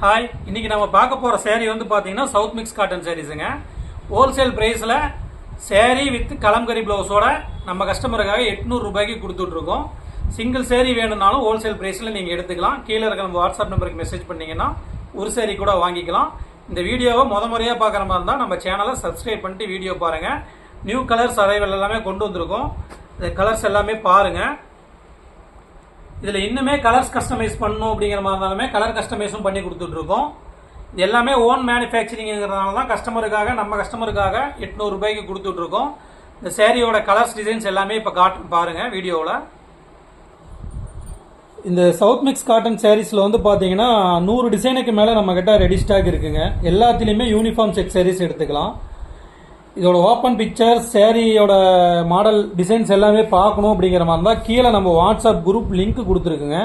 Hi இன்றைக்கி நம்ம பார்க்க போகிற சேரீ வந்து பார்த்தீங்கன்னா சவுத் மிக்ஸ் காட்டன் சேரீஸுங்க ஹோல்சேல் ப்ரைஸில் சேரீ வித் கலம்கரி ப்ளவுஸோட நம்ம கஸ்டமருக்காக எட்நூறு ரூபாய்க்கு சிங்கிள் சேரீ வேணும்னாலும் ஹோல்சேல் ப்ரைஸில் நீங்கள் எடுத்துக்கலாம். கீழே இருக்கிற நம்ம வாட்ஸ்அப் நம்பருக்கு மெசேஜ் பண்ணீங்கன்னா ஒரு சேரீ கூட வாங்கிக்கலாம். இந்த வீடியோவை முத முறையாக பார்க்குற மாதிரி இருந்தால் நம்ம சேனலை சப்ஸ்கிரைப் பண்ணிட்டு வீடியோ பாருங்கள் நியூ கலர்ஸ் அரைவல் எல்லாமே கொண்டு வந்திருக்கோம். இந்த கலர்ஸ் எல்லாமே பாருங்கள் இதில் இன்னுமே கலர்ஸ் கஸ்டமைஸ் பண்ணணும் அப்படிங்கிற மாதிரி இருந்தாலுமே கலர் கஸ்டமைஸும் பண்ணி கொடுத்துட்ருக்கோம். எல்லாமே ஓன் மேனுஃபேக்சரிங்கிறதுனால தான் கஸ்டமருக்காக நம்ம கஸ்டமருக்காக எட்நூறு ரூபாய்க்கு இந்த சேரீயோட கலர்ஸ் டிசைன்ஸ் எல்லாமே இப்போ காட் பாருங்கள் வீடியோவில். இந்த சவுத் மிக்ஸ் காட்டன் சேரீஸில் வந்து பார்த்தீங்கன்னா நூறு டிசைனுக்கு மேலே நம்மக்கிட்ட ரெடி ஸ்டாக் இருக்குங்க. எல்லாத்துலேயுமே யூனிஃபார்ம் செட் சேரீஸ் எடுத்துக்கலாம். இதோட ஓப்பன் பிக்சர் சேரீயோட மாடல் டிசைன்ஸ் எல்லாமே பார்க்கணும் அப்படிங்கிற மாதிரி இருந்தால் கீழே நம்ம வாட்ஸ்அப் குரூப் லிங்க் கொடுத்துருக்குங்க.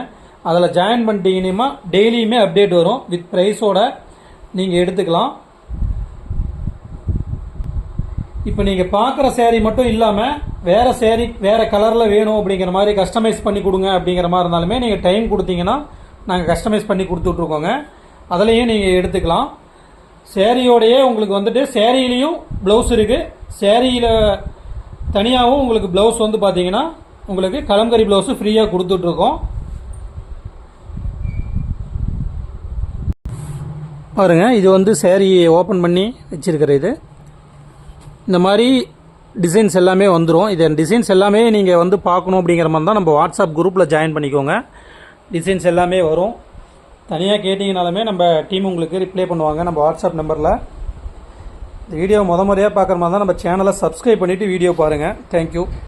அதில் ஜாயின் பண்ணிட்டீங்கன்னா டெய்லியுமே அப்டேட் வரும். வித் ப்ரைஸோட நீங்கள் எடுத்துக்கலாம். இப்போ நீங்கள் பார்க்குற சேரீ மட்டும் இல்லாமல் வேறு சேரீ வேறு கலரில் வேணும் அப்படிங்கிற மாதிரி கஸ்டமைஸ் பண்ணி கொடுங்க அப்படிங்கிற மாதிரி இருந்தாலுமே நீங்கள் டைம் கொடுத்தீங்கன்னா நாங்கள் கஸ்டமைஸ் பண்ணி கொடுத்துட்ருக்கோங்க அதுலேயும் நீங்கள் எடுத்துக்கலாம். சேரீயோடையே உங்களுக்கு வந்துட்டு சேரீலையும் ப்ளவுஸ் இருக்குது சேரீயில் தனியாகவும் உங்களுக்கு ப்ளவுஸ் வந்து பார்த்தீங்கன்னா உங்களுக்கு கலம்கரி ப்ளவுஸு ஃப்ரீயாக கொடுத்துட்ருக்கோம். பாருங்க இது வந்து சேரீ ஓப்பன் பண்ணி வச்சுருக்கிற இது. இந்த மாதிரி டிசைன்ஸ் எல்லாமே வந்துடும் இது டிசைன்ஸ் எல்லாமே நீங்கள் வந்து பார்க்கணும் அப்படிங்கிற மாதிரி தான் நம்ம வாட்ஸ்அப் குரூப்பில் ஜாயின் பண்ணிக்கோங்க. டிசைன்ஸ் எல்லாமே வரும். தனியாக கேட்டிங்கனாலுமே நம்ம டீம் உங்களுக்கு ரிப்ளை பண்ணுவாங்க. நம்ம வாட்ஸ்அப் நம்பரில் இந்த வீடியோ முத முறையாக பார்க்குற மாதிரி தான் நம்ம சேனலை சப்ஸ்கிரைப் பண்ணிவிட்டு வீடியோ பாருங்கள் தேங்க்யூ